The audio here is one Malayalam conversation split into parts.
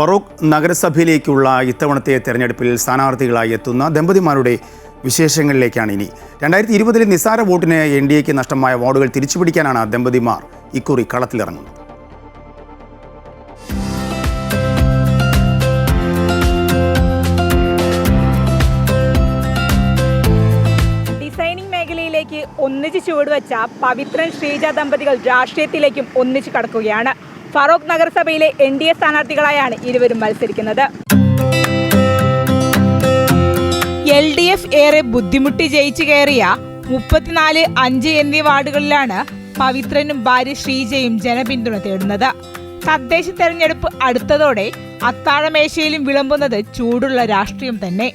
ഫറൂഖ് നഗരസഭയിലേക്കുള്ള ഇത്തവണത്തെ തെരഞ്ഞെടുപ്പിൽ സ്ഥാനാർത്ഥികളായി എത്തുന്ന ദമ്പതിമാരുടെ വിശേഷങ്ങളിലേക്കാണ് ഇനി. രണ്ടായിരത്തി ഇരുപതിലെ നിസാര വോട്ടിന് എൻ ഡി എക്ക് നഷ്ടമായ വാർഡുകൾ തിരിച്ചുപിടിക്കാനാണ് ദമ്പതിമാർ ഇക്കുറി കളത്തിലിറങ്ങുന്നത്. ഡിസൈനിങ് ഒന്നിച്ച് ചുവടുവെച്ച പവിത്രൻ ശ്രീജ ദമ്പതികൾ രാഷ്ട്രീയത്തിലേക്കും ഒന്നിച്ച് കടക്കുകയാണ്. ഫറോക്ക് നഗരസഭയിലെ എൻ ഡി എ സ്ഥാനാർത്ഥികളായാണ് ഇരുവരും മത്സരിക്കുന്നത്. എൽ ഡി എഫ് ഏറെ ബുദ്ധിമുട്ടി ജയിച്ചു കയറിയ മുപ്പത്തിനാല് അഞ്ച് എന്നീ വാർഡുകളിലാണ് പവിത്രനും ഭാര്യ ശ്രീജയും ജനപിന്തുണ തേടുന്നത്. തദ്ദേശ തെരഞ്ഞെടുപ്പ് അടുത്തതോടെ അത്താഴമേശയിലും വിളമ്പുന്നത് ചൂടുള്ള രാഷ്ട്രീയം തന്നെ.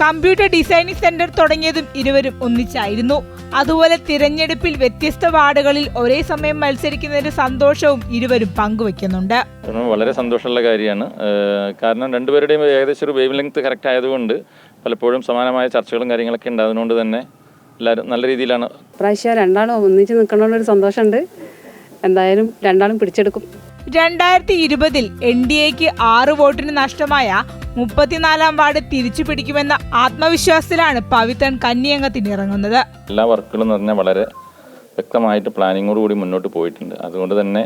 കമ്പ്യൂട്ടർ ഡിസൈനിങ് സെന്റർ തുടങ്ങിയതും ഇരുവരും ഒന്നിച്ചായിരുന്നു. അതുപോലെ തിരഞ്ഞെടുപ്പിൽ വ്യത്യസ്ത വാർഡുകളിൽ ഒരേ സമയം മത്സരിക്കുന്നതിന്റെ സന്തോഷവും ഇരുവരും പങ്കുവെക്കുന്നുണ്ട്. വളരെ സന്തോഷമുള്ള കാര്യമാണ്. കാരണം രണ്ടുപേരുടെയും ഏകദേശം ഒരു വേവ് ലെങ്ത് കറക്റ്റ് ആയതുകൊണ്ട് പലപ്പോഴും സമാനമായ ചർച്ചകളും കാര്യങ്ങളൊക്കെ ഉണ്ട് അതുകൊണ്ട് തന്നെ എല്ലാവരും നല്ല രീതിയിലാണ് പ്രാവശ്യം രണ്ടാളും ഒന്നിച്ച് നിൽക്കണമെന്നൊരു സന്തോഷമുണ്ട്. എന്തായാലും രണ്ടാളും പിടിച്ചെടുക്കും. രണ്ടായിരത്തി ഇരുപതിൽ എൻ ഡി എക്ക് ആറ് വോട്ടിന് നഷ്ടമായ മുപ്പത്തിനാലാം വാർഡ് തിരിച്ചു പിടിക്കുമെന്ന ആത്മവിശ്വാസത്തിലാണ് പവിത്രൻ കന്നിയംഗത്തിന് ഇറങ്ങുന്നത്. എല്ലാ വർക്കുകളും തന്നെ വളരെ വ്യക്തമായിട്ട് പ്ലാനിങ്ങോട് കൂടി മുന്നോട്ട് പോയിട്ടുണ്ട്. അതുകൊണ്ട് തന്നെ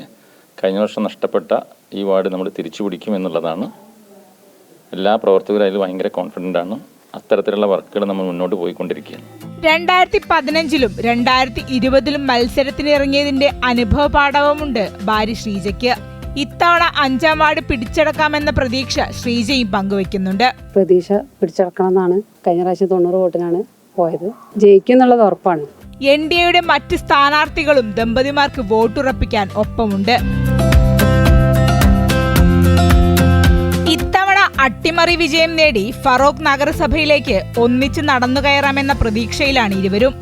കഴിഞ്ഞ വർഷം നഷ്ടപ്പെട്ട ഈ വാർഡ് നമ്മൾ തിരിച്ചു പിടിക്കും എന്നുള്ളതാണ്. എല്ലാ പ്രവർത്തകരും അതിൽ ഭയങ്കര കോൺഫിഡന്റ് ആണ്. അത്തരത്തിലുള്ള വർക്കുകൾ നമ്മൾ മുന്നോട്ട് പോയിക്കൊണ്ടിരിക്കുകയാണ്. രണ്ടായിരത്തി പതിനഞ്ചിലും രണ്ടായിരത്തി ഇരുപതിലും മത്സരത്തിന് ഇറങ്ങിയതിന്റെ അനുഭവ പാഠവുമുണ്ട് ഭാര്യ ശ്രീജയ്ക്ക്. ഇത്തവണ അഞ്ചാം വാർഡ് പിടിച്ചടക്കാമെന്ന പ്രതീക്ഷ ശ്രീജയും പങ്കുവെക്കുന്നുണ്ട് പ്രതീക്ഷ പിടിച്ചടക്കണം എന്നാണ് കഴിഞ്ഞ പ്രാവശ്യം തൊണ്ണൂറ് വോട്ടിനാണ് പോയത്. ജയിക്കും എന്നുള്ളത് ഉറപ്പാണ്. എൻ ഡി എയുടെ മറ്റ് സ്ഥാനാർത്ഥികളും ദമ്പതിമാർക്ക് വോട്ടുറപ്പിക്കാൻ ഒപ്പമുണ്ട്. ഇത്തവണ അട്ടിമറി വിജയം നേടി ഫറോക്ക് നഗരസഭയിലേക്ക് ഒന്നിച്ച് നടന്നു കയറാമെന്ന പ്രതീക്ഷയിലാണ് ഇരുവരും.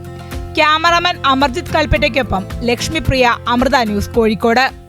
ക്യാമറമാൻ അമർജിത് കൽപ്പറ്റയ്ക്കൊപ്പം ലക്ഷ്മിപ്രിയ അമൃത ന്യൂസ് കോഴിക്കോട്.